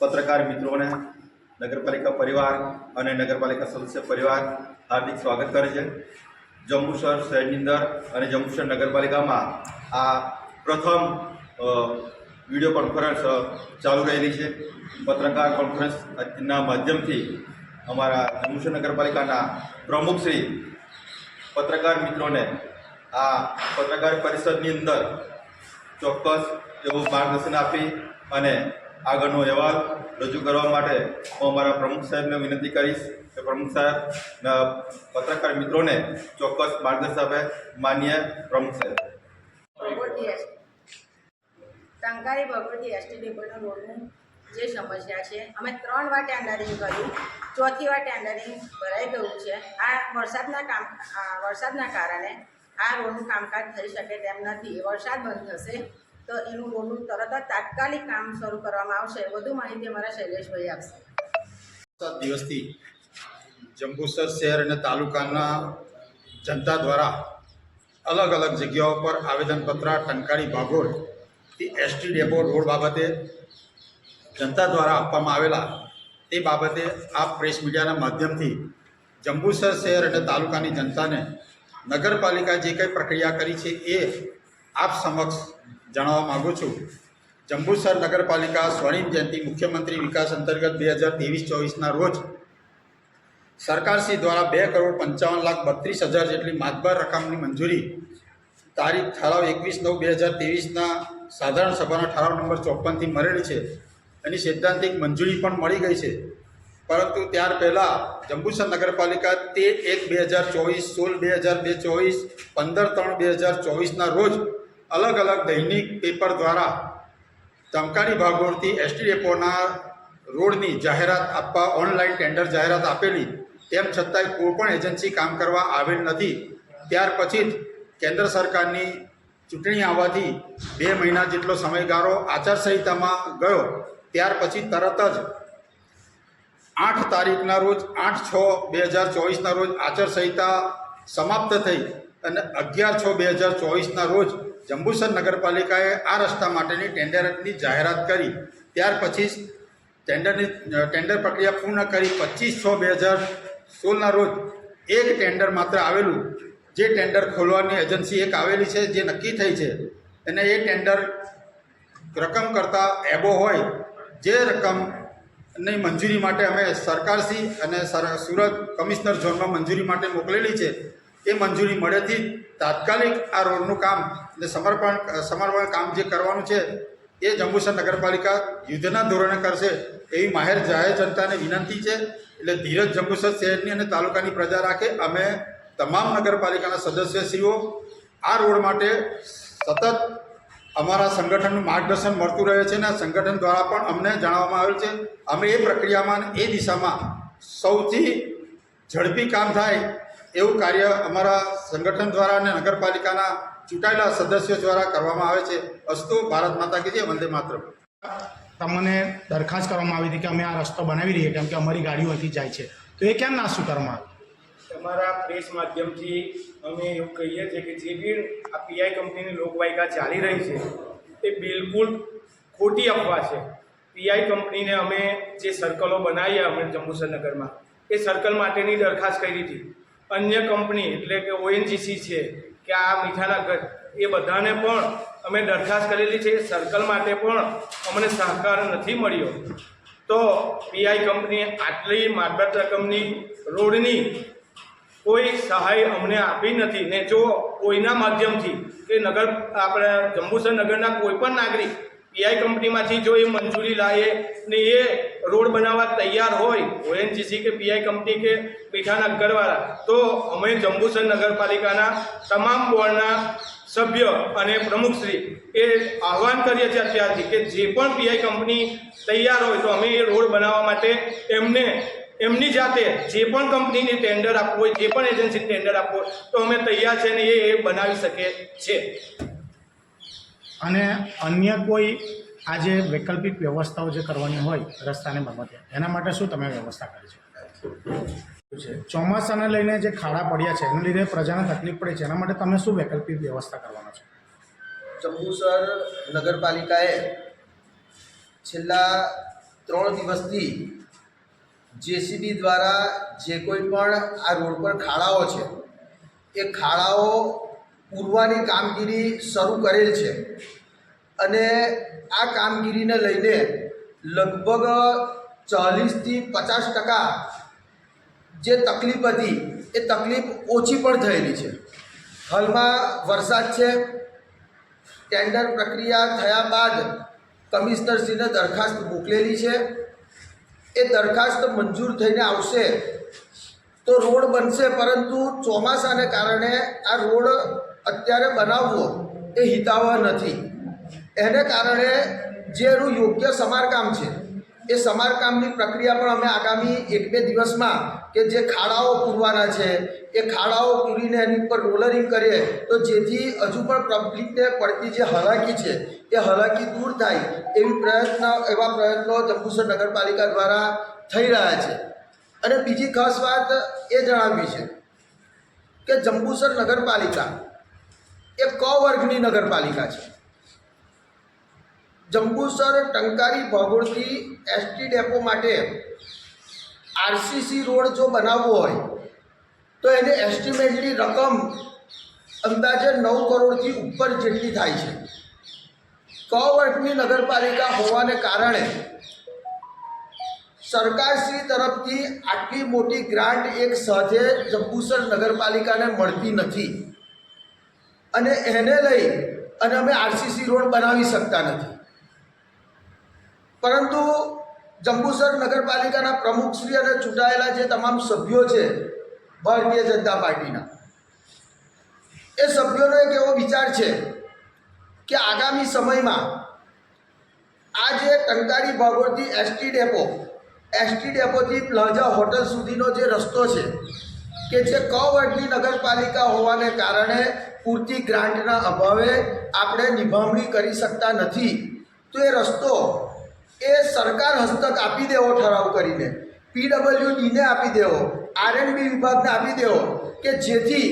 પત્રકાર મિત્રોને નગરપાલિકા પરિવાર અને નગરપાલિકા સદસ્ય પરિવાર હાર્દિક સ્વાગત કરે છે. જંબુસર શહેરની અંદર અને જંબુસર નગરપાલિકામાં આ પ્રથમ વીડિયો કોન્ફરન્સ ચાલુ રહેલી છે. પત્રકાર કોન્ફરન્સના માધ્યમથી અમારા જંબુસર નગરપાલિકાના પ્રમુખ શ્રી પત્રકાર મિત્રોને આ પત્રકાર પરિષદની અંદર ચોક્કસ એવું માર્ગદર્શન આપી અને આગળનો અહેવાલ રજૂ કરવા માટે હું અમારા પ્રમુખ સાહેબને વિનંતી કરીશ કે પ્રમુખ સાહેબ પત્રકાર મિત્રોને ચોક્કસ માર્ગદર્શન આપે. માન્ય પ્રમુખ સાહેબ. ટંકારી ભગવતી એસટી ડેપોના રોડનું જે સમસ્યા છે, અમે ત્રણ વાર ટેન્ડરિંગ કર્યું. ચોથી વાર ટેન્ડરિંગ ભરાઈ ગયું છે. આ વરસાદના કામ વરસાદના કારણે આ રોડનું કામકાજ થઈ શકે તેમ નથી. વરસાદ બંધ થશે તો એનું રોડનું તરત જ તાત્કાલિક કામ શરૂ કરવામાં આવશે. વધુ માહિતી અમારા શૈલેષભાઈ આપશે. સાત દિવસથી જંબુસર શહેર અને તાલુકાના જનતા દ્વારા અલગ અલગ જગ્યાઓ પર આવેદનપત્ર Tankali Bhagol, ST depot road બાબતે જનતા દ્વારા આપવામાં આવેલા તે બાબતે આ પ્રેસ મીડિયાના માધ્યમથી જંબુસર શહેર અને તાલુકાની જનતાને નગરપાલિકા જે કંઈ પ્રક્રિયા કરી છે એ આપ સમક્ષ જણાવવા માગું છું. જંબુસર નગરપાલિકા સ્વર્ણિમ જયંતિ મુખ્યમંત્રી વિકાસ અંતર્ગત બે હજાર ત્રેવીસ ચોવીસના રોજ સરકારશ્રી દ્વારા બે કરોડ પંચાવન લાખ બત્રીસ હજાર જેટલી માતબર રકમની મંજૂરી તારીખ ઠરાવ એકવીસ નવ બે હજાર ત્રેવીસના સાધારણ સભાના ઠરાવ નંબર ચોપનથી મળેલી છે. એની સૈદ્ધાંતિક મંજૂરી પણ મળી ગઈ છે. પરંતુ ત્યાર પહેલાં જંબુસર નગરપાલિકા તે એક બે હજાર ચોવીસ, સોળ બે હજાર બે ચોવીસ, પંદર ત્રણ બે હજાર ચોવીસના રોજ અલગ અલગ દૈનિક પેપર દ્વારા ધમકાની ભાગોળથી એસટી ડેપોના રોડની જાહેરાત આપવા, ઓનલાઈન ટેન્ડર જાહેરાત આપેલી, તેમ છતાંય કોઈપણ એજન્સી કામ કરવા આવેલ નથી. ત્યાર પછી જ કેન્દ્ર સરકારની ચૂંટણી આવવાથી બે મહિના જેટલો સમયગાળો આચારસંહિતામાં ગયો. ત્યાર પછી તરત જ આઠ તારીખના રોજ, આઠ છ બે હજાર ચોવીસના રોજ આચારસંહિતા સમાપ્ત થઈ અને અગિયાર છ બે હજાર ચોવીસના રોજ જંબુસર નગરપાલિકાએ આ રસ્તા માટેની ટેન્ડરની જાહેરાત કરી. ત્યાર પછી ટેન્ડરની, ટેન્ડર પ્રક્રિયા પૂર્ણ કરી. પચીસ છ બે હજાર સોળના રોજ એક ટેન્ડર માત્ર આવેલું. જે ટેન્ડર ખોલવાની એજન્સી એક આવેલી છે, જે નક્કી થઈ છે. અને એ ટેન્ડર રકમ કરતાં એબો હોય જે રકમની મંજૂરી માટે અમે સરકારશ્રી અને સર- સુરત કમિશનર ઝોનમાં મંજૂરી માટે મોકલેલી છે. એ મંજૂરી મળેથી તાત્કાલિક આ રોડનું કામ અને સમર્પણ સમર્પણ કામ જે કરવાનું છે, એ જંબુસર નગરપાલિકા યુદ્ધના ધોરણે કરશે એવી માહેર જાહેર જનતાને વિનંતી છે. એટલે ધીરજ જંબુસર શહેરની અને તાલુકાની પ્રજા રાખે. અમે તમામ નગરપાલિકાના સદસ્યશ્રીઓ આ રોડ માટે સતત અમારા સંગઠનનું માર્ગદર્શન મળતું રહે છે અને સંગઠન દ્વારા પણ અમને જણાવવામાં આવેલ છે, અમે એ પ્રક્રિયામાં એ દિશામાં સૌથી ઝડપી કામ થાય એવું કાર્ય અમારા સંગઠન દ્વારા અને નગરપાલિકાના ચૂંટાયેલા સદસ્યો દ્વારા કરવામાં આવે છે. અસ્તુ ભારત માતા કી જય, વંદે માત્ર તમને દરખાસ્ત કરવામાં આવી હતી કે અમે આ રસ્તો બનાવી રહીએ કેમ કે અમારી ગાડીઓ અહીંથી જાય છે. તો એ કેમ ના સ્વીકારવામાં આવ્યું તમારા પ્રેસ માધ્યમથી અમે એવું કહીએ છીએ કે જે બી આ પીઆઈ કંપનીની લોકવાયકા ચાલી રહી છે, એ બિલકુલ ખોટી અફવા છે. પીઆઈ કંપનીને અમે જે સર્કલો બનાવ્યા અમે જંબુસરનગરમાં એ સર્કલ માટેની દરખાસ્ત કરી હતી. અન્ય કંપની એટલે કે ઓએનજીસી છે, કે આ મીઠાના ઘર એ બધાને પણ અમે દરખાસ્ત કરેલી છે. સર્કલ માટે પણ અમને સહકાર નથી મળ્યો. તો પીઆઈ કંપનીએ આટલી માતબર રકમની રોડની કોઈ સહાય અમને આપી નથી ને જો કોઈના માધ્યમથી કે નગર, આપણે જંબુસર નગરના કોઈ પણ નાગરિક પીઆઈ કંપનીમાંથી જો એ મંજૂરી લાવે ને એ રોડ બનાવવા તૈયાર હોય ઓએનજીસી કે પીઆઈ કંપની કે મીઠાના ઘરવાળા તો અમે જંબુસર નગરપાલિકાના તમામ બોર્ડના સભ્ય અને પ્રમુખશ્રી એ આહવાન કરીએ છીએ અત્યારથી કે જે પણ પીઆઈ કંપની તૈયાર હોય તો અમે એ રોડ બનાવવા માટે એમને એમની જાતે જે પણ કંપનીને ટેન્ડર આપવું હોય જે પણ એજન્સીને ટેન્ડર આપવું હોય તો અમે તૈયાર છે ને એ એ બનાવી શકે છે અને અન્ય કોઈ આજે વૈકલ્પિક વ્યવસ્થાઓ જે કરવાની હોય રસ્તાને બાબતે એના માટે શું તમે વ્યવસ્થા કરી છે? છે ચોમાસાને લઈને જે ખાડા પડ્યા છે એના લીધે પ્રજાને તકલીફ પડે છે એના માટે તમે શું વૈકલ્પિક વ્યવસ્થા કરવાના છો? જંબુસર નગરપાલિકાએ છેલ્લા ત્રણ દિવસથી જેસીબી દ્વારા જે કોઈ પણ આ રોડ પર ખાડાઓ છે, એ ખાડાઓ પૂરવાની કામગીરી શરૂ કરેલ છે. અને આ કામગીરીને લઈને લગભગ ચાલીસથી પચાસ ટકા જે તકલીફ હતી, એ તકલીફ ઓછી પણ થયેલી છે. હાલમાં વરસાદ છે, ટેન્ડર પ્રક્રિયા થયા બાદ કમિશનરશ્રીને દરખાસ્ત મોકલેલી છે. એ દરખાસ્ત મંજૂર થઈને આવશે. તો રોડ બનશે, પરંતુ ચોમાસાને કારણે આ રોડ અત્યારે બનાવવો એ હિતાવહ નથી. એને કારણે જે એનું યોગ્ય સમારકામ છે, એ સમારકામની પ્રક્રિયા પણ અમે આગામી એક બે દિવસમાં કે જે ખાડાઓ પૂરવાના છે, એ ખાડાઓ પૂરીને એની ઉપર રોલરિંગ કરીએ, તો જેથી હજુ પણ પબ્લિકને પડતી જે હાલાકી છે, એ હાલાકી દૂર થાય એવી પ્રયત્ન, એવા પ્રયત્નો જંબુસર નગરપાલિકા દ્વારા થઈ રહ્યા છે. અને બીજી ખાસ વાત એ જણાવી છે કે જંબુસર નગરપાલિકા એ ક વર્ગની નગરપાલિકા છે. જંબુસર ટંકારી ભાગોળથી એસટી ડેપો માટે આરસીસી રોડ જો બનાવવો હોય, તો એને એસ્ટિમેટની રકમ અંદાજે નવ કરોડથી ઉપર જેટલી થાય છે. ક વર્ગની નગરપાલિકા હોવાને કારણે સરકારશ્રી તરફથી આટલી મોટી ગ્રાન્ટ એક સાથે જંબુસર નગરપાલિકાને મળતી નથી. અને એને લઈ અને અમે આરસીસી રોડ બનાવી શકતા નથી. પરંતુ જંબુસર નગરપાલિકાના પ્રમુખશ્રી અને ચૂંટાયેલા જે તમામ સભ્યો છે, ભારતીય જનતા પાર્ટીના. એ સભ્યોનો એક એવો વિચાર છે કે આગામી સમયમાં આ જે ટંકારી ભાગોળથી એસટી ડેપો એસટી ડેપોથી પ્લાઝા હોટલ સુધીનો જે રસ્તો છે, કે જે ક વર્ગની નગરપાલિકા હોવાને કારણે પૂરતી ગ્રાન્ટના અભાવે આપણે નિભાવણી કરી શકતા નથી, તો એ રસ્તો એ સરકાર હસ્તક આપી દેવો ઠરાવ કરીને. પીડબ્લ્યુડીને આપી દેવો, આરએનબી વિભાગને આપી દેવો કે જેથી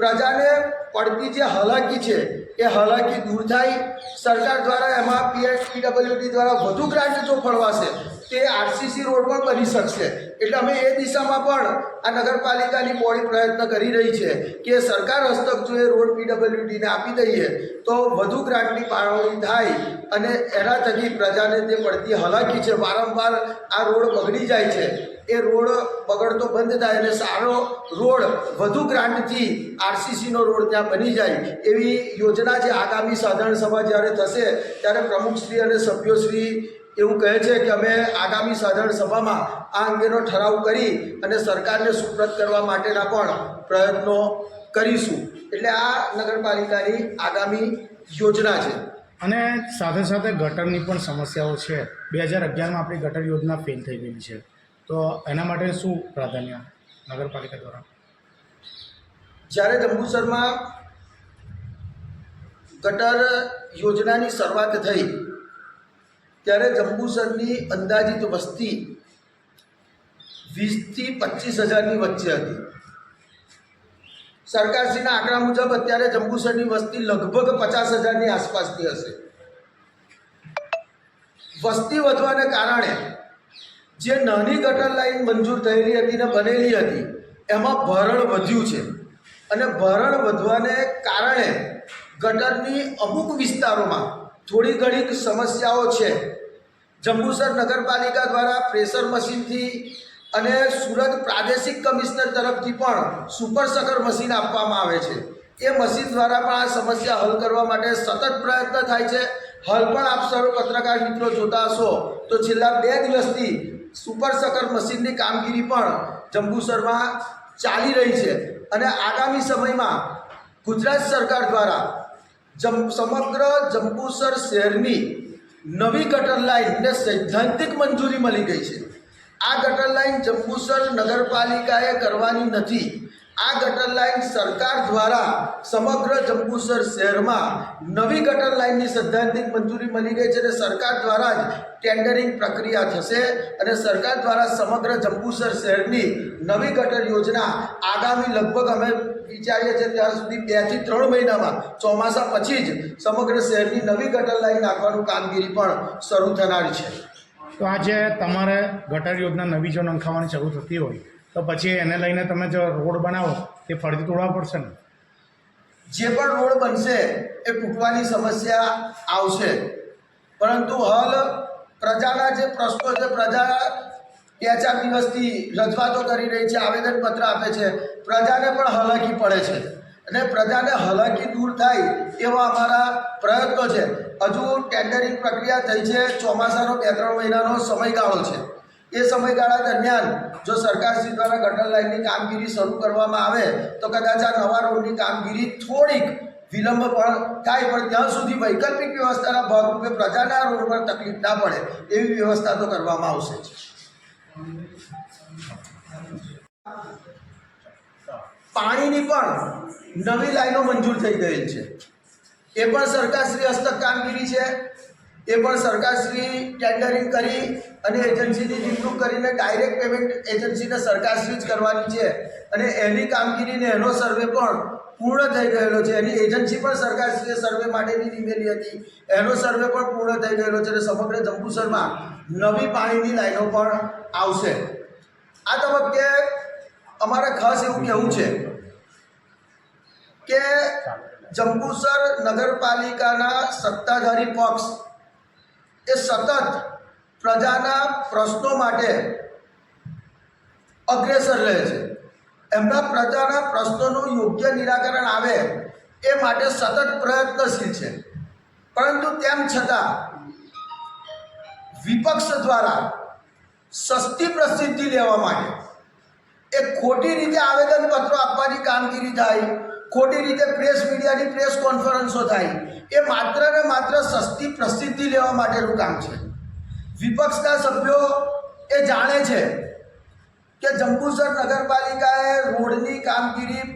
પ્રજાને પડતી જે હાલાકી છે એ હાલાકી દૂર થાય. સરકાર દ્વારા એમાં પીએચ પીડબ્લ્યુડી દ્વારા વધુ ગ્રાન્ટ જો ફળવાશે, તે આરસીસી રોડ પણ બની શકશે. એટલે અમે એ દિશામાં પણ આ નગરપાલિકાની બોડી પ્રયત્ન કરી રહી છે કે સરકાર હસ્તક જો એ રોડ પીડબ્લ્યુડીને આપી દઈએ, તો વધુ ગ્રાન્ટની ફાળવણી થાય અને એના થકી પ્રજાને જે પડતી હાલાકી છે. વારંવાર આ રોડ બગડી જાય છે. એ રોડ બગડતો બંધ થાય અને સારો રોડ વધુ ગ્રાન્ટથી આરસીસીનો રોડ ત્યાં બની જાય એવી યોજના છે આગામી સાધારણ સભા જ્યારે થશે, ત્યારે પ્રમુખશ્રી અને સભ્યોશ્રી એવું કહે છે કે અમે આગામી સાધારણ સભામાં આ અંગેનો ઠરાવ કરી અને સરકારને સુપ્રત કરવા માટેના પણ પ્રયત્નો કરીશું. એટલે આ નગરપાલિકાની આગામી યોજના છે. અને સાથે સાથે ગટરની પણ સમસ્યાઓ છે. બે હજાર અગિયારમાં આપણી ગટર યોજના ફેલ થઈ ગયેલી છે. તો એના માટે શું પ્રાધાન્ય નગરપાલિકા દ્વારા? જ્યારે જંબુસરમાં ગટર યોજનાની શરૂઆત થઈ, ત્યારે જંબુસરની અંદાજિત વસ્તી વીસથી પચીસ હજારની વચ્ચે હતી. સરકારશ્રીના આંકડા મુજબ અત્યારે જંબુસરની વસ્તી લગભગ પચાસ હજારની આસપાસની હશે. વસ્તી વધવાને કારણે જે નાની ગટર લાઈન મંજૂર થયેલી હતી ને બનેલી હતી, એમાં ભરણ વધ્યું છે. અને ભરણ વધવાને કારણે ગટરની અમુક વિસ્તારોમાં થોડી ઘણી સમસ્યાઓ છે. જંબુસર નગરપાલિકા દ્વારા પ્રેશર મશીનથી અને સુરત પ્રાદેશિક કમિશનર તરફથી પણ સુપર સકર મશીન આપવામાં આવે છે. એ મશીન દ્વારા પણ આ સમસ્યા હલ કરવા માટે સતત પ્રયત્ન થાય છે. હાલ પણ આપ સર્વ પત્રકાર મિત્રો જોતા હશો તો છેલ્લા બે દિવસથી સુપર સકર મશીનની કામગીરી પણ જંબુસરમાં ચાલી રહી છે અને આગામી સમયમાં ગુજરાત સરકાર દ્વારા જમ, સમગ્ર જંબુસર શહેરની નવી ગટર લાઈનને સૈદ્ધાંતિક મંજૂરી મળી ગઈ છે. આ ગટર લાઇન જંબુસર નગરપાલિકાએ કરવાની નથી. આ ગટર લાઈન સરકાર દ્વારા સમગ્ર જંબુસર શહેરમાં નવી ગટર લાઇનની સૈદ્ધાંતિક મંજૂરી મળી ગઈ છે અને સરકાર દ્વારા જ ટેન્ડરિંગ પ્રક્રિયા થશે અને સરકાર દ્વારા સમગ્ર જંબુસર શહેરની નવી ગટર યોજના આગામી લગભગ અમે વિચારીએ છીએ ત્યાં સુધી બેથી ત્રણ મહિનામાં ચોમાસા પછી જ સમગ્ર શહેરની નવી ગટર લાઈન નાખવાનું કામગીરી પણ શરૂ થનાર છે. તો આજે તમારે ગટર યોજના નવી જો નંખાવાની શરૂ થતી હોય તો પછી એને લઈને તમે જો રોડ બનાવો, તે ફરીથી તોડવા પડશે ને? જે પણ રોડ બનશે, એ તૂટવાની સમસ્યા આવશે. પરંતુ હાલ પ્રજાના જે પ્રશ્નો છે, પ્રજા બે ચાર દિવસથી રજૂઆતો કરી રહી છે, આવેદનપત્ર આપે છે. પ્રજાને પણ હાલાકી પડે છે. અને પ્રજાને હાલાકી દૂર થાય એવા અમારા પ્રયત્નો છે. હજુ ટેન્ડરિંગ પ્રક્રિયા થઈ છે, ચોમાસાનો બે ત્રણ મહિનાનો સમયગાળો છે. એ સમયગાળા દરમિયાન જો સરકારશ્રી દ્વારા ગટર લાઇનની કામગીરી શરૂ કરવામાં આવે, તો કદાચ આ નવા રોડની કામગીરી થોડીક વિલંબ પણ થાય, પણ ત્યાં સુધી વૈકલ્પિક વ્યવસ્થાના ભાગરૂપે પ્રજાના રોડ પર તકલીફ ના પડે, એવી વ્યવસ્થા તો કરવામાં આવશે પાણીની પણ નવી લાઈનો મંજૂર થઈ ગયેલ છે. એ પણ સરકારશ્રી હસ્તક કામગીરી છે. એ પણ સરકારશ્રી ટેન્ડરિંગ કરી અને એજન્સીની નિમણૂક કરીને ડાયરેક્ટ પેમેન્ટ એજન્સીને સરકારશ્રી જ કરવાની છે. અને એની કામગીરીને એનો સર્વે પણ પૂર્ણ થઈ ગયેલો છે. એની એજન્સી પણ સરકારશ્રીએ સર્વે માટેની નીમેલી હતી. એનો સર્વે પણ પૂર્ણ થઈ ગયેલો છે અને સમગ્ર જંબુસરમાં નવી પાણીની લાઈનો પણ આવશે. આ તબક્કે અમારે ખાસ એવું કહેવું છે કે જંબુસર નગરપાલિકાના સત્તાધારી પક્ષ એ સતત પ્રજાના પ્રશ્નો માટે અગ્રેસર રહે છે. એમના પ્રજાના પ્રશ્નોનું યોગ્ય નિરાકરણ આવે એ માટે સતત પ્રયત્નશીલ છે. પરંતુ તેમ છતાં વિપક્ષ દ્વારા સસ્તી પ્રસિદ્ધિ લેવા માટે એ ખોટી રીતે આવેદનપત્રો આપવાની કામગીરી થાય, ખોટી રીતે પ્રેસ મીડિયાની પ્રેસ કોન્ફરન્સો થાય, એ માત્ર ને માત્ર સસ્તી પ્રસિદ્ધિ લેવા માટેનું કામ છે. વિપક્ષના સભ્યો એ જાણે છે કે જંબુસર નગરપાલિકાએ રોડની કામગીરી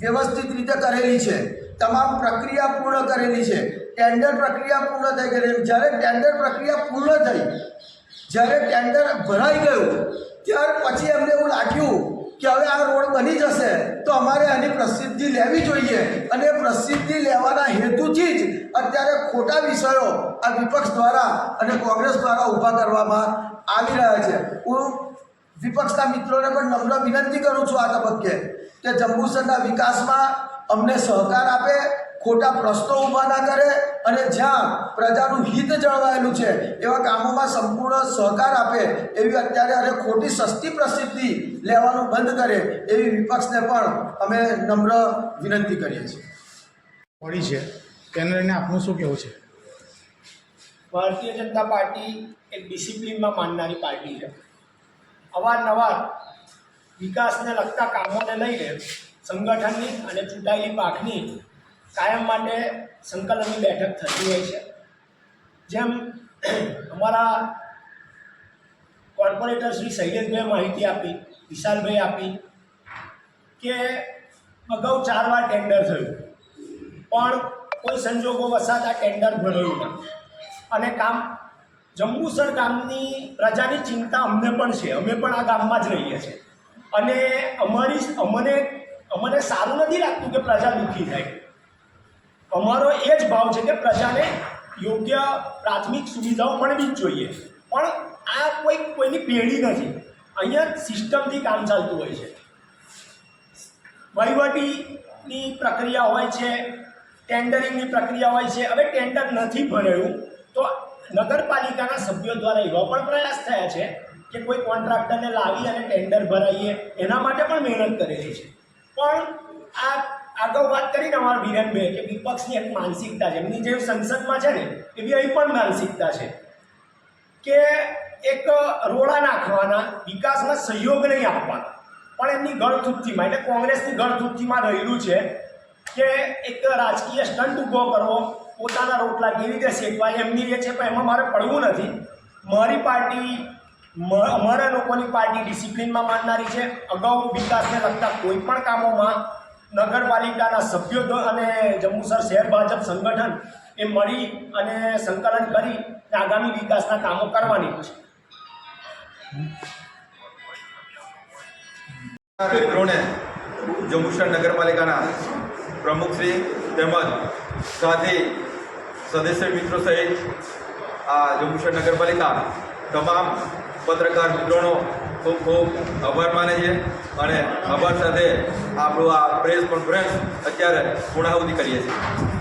વ્યવસ્થિત રીતે કરેલી છે. તમામ પ્રક્રિયા પૂર્ણ કરેલી છે. ટેન્ડર પ્રક્રિયા પૂર્ણ થઈ ગયેલી જ્યારે ટેન્ડર પ્રક્રિયા પૂર્ણ થઈ, જ્યારે ટેન્ડર ભરાઈ ગયું, ત્યાર પછી એમને એવું લાગ્યું કે હવે આ રોડ બની જશે, તો અમારે આની પ્રસિદ્ધિ લેવી જોઈએ. અને પ્રસિદ્ધિ લેવાના હેતુથી જ અત્યારે ખોટા વિષયો આ વિપક્ષ દ્વારા અને કોંગ્રેસ દ્વારા ઊભા કરવામાં આવી રહ્યા છે. હું વિપક્ષના મિત્રોને પણ નમ્ર વિનંતી કરું છું આ તબક્કે કે જંબુસરના વિકાસમાં અમને સહકાર આપે ખોટા પ્રશ્નો ઊભા ના કરે અને જ્યાં પ્રજાનું હિત જળવાયેલું છે એવા કામોમાં સંપૂર્ણ સહકાર આપે એવી અત્યારે અને ખોટી સસ્તી પ્રસિદ્ધિ લેવાનું બંધ કરે એવી વિપક્ષને પણ અમે નમ્ર વિનંતી કરીએ છીએ. પડી છે તેને લઈને આપનું શું કહેવું છે? ભારતીય જનતા પાર્ટી એક ડિસિપ્લિનમાં માનનારી પાર્ટી છે. અવારનવાર વિકાસને લગતા કામોને લઈને સંગઠનની અને ચૂંટાયેલી પાંખની કાયમ માટે સંકલનની બેઠક થતી હોય છે. જેમ અમારા કોર્પોરેટર શ્રી શૈલેષભાઈ માહિતી આપી, વિશાલભાઈ આપી કે અગાઉ ચાર વાર ટેન્ડર થયું. પણ કોઈ સંજોગો વસાત આ ટેન્ડર ભરાયું નથી. અને કામ, જંબુસર ગામની પ્રજાની ચિંતા અમને પણ છે. અમે પણ આ ગામમાં જ રહીએ છીએ. અને અમારી, અમને અમને સારું નથી લાગતું કે પ્રજા દુઃખી થાય. અમારો એ જ ભાવ છે કે પ્રજાને યોગ્ય પ્રાથમિક સુવિધાઓ મળવી જ જોઈએ. પણ આ કોઈ કોઈની પેઢી નથી. અહીંયા સિસ્ટમથી કામ ચાલતું હોય છે. વહીવટીની પ્રક્રિયા હોય છે, ટેન્ડરિંગની પ્રક્રિયા હોય છે. હવે ટેન્ડર નથી ભરાયું તો નગરપાલિકાના સભ્યો દ્વારા એવા પણ પ્રયાસ થયા છે કે કોઈ કોન્ટ્રાક્ટરને લાવી અને ટેન્ડર ભરાઈએ. એના માટે પણ મહેનત કરેલી છે. પણ આ આગળ વાત કરીને અમારા વિરેનભાઈ કે વિપક્ષની એક માનસિકતા છે. એમની જે સંસદમાં છે ને એવી અહીં પણ માનસિકતા છે કે એક રોડા નાખવાના વિકાસમાં સહયોગ નહીં આપવાના. પણ એમની ગળથૂપથીમાં, એટલે કોંગ્રેસની ગળથૂપથીમાં રહેલું છે કે એક રાજકીય સ્ટન્ટ ઊભો કરવો, પોતાના રોટલા કેવી રીતે શેકવા એમની એ છે, પણ એમાં મારે પડવું નથી. મારી પાર્ટી અમારા લોકોની પાર્ટી ડિસિપ્લિનમાં માનનારી છે. અગાઉ વિકાસને લગતા કોઈ પણ કામોમાં નગરપાલિકાના સભ્યો અને જંબુસર શહેર ભાજપ સંગઠન એ મળી અને સંકલન કરી આગામી વિકાસના કામો કરવાની છે. મિત્રોને જંબુસર નગરપાલિકાના પ્રમુખશ્રી તેમજ સાથી સદસ્ય મિત્રો સહિત આ જંબુસર નગરપાલિકા તમામ પત્રકાર મિત્રોનો ખૂબ ખૂબ આભાર માને છે અને આભાર સાથે આપણું આ પ્રેસ કોન્ફરન્સ અત્યારે પૂર્ણાહુતિ કરીએ છીએ.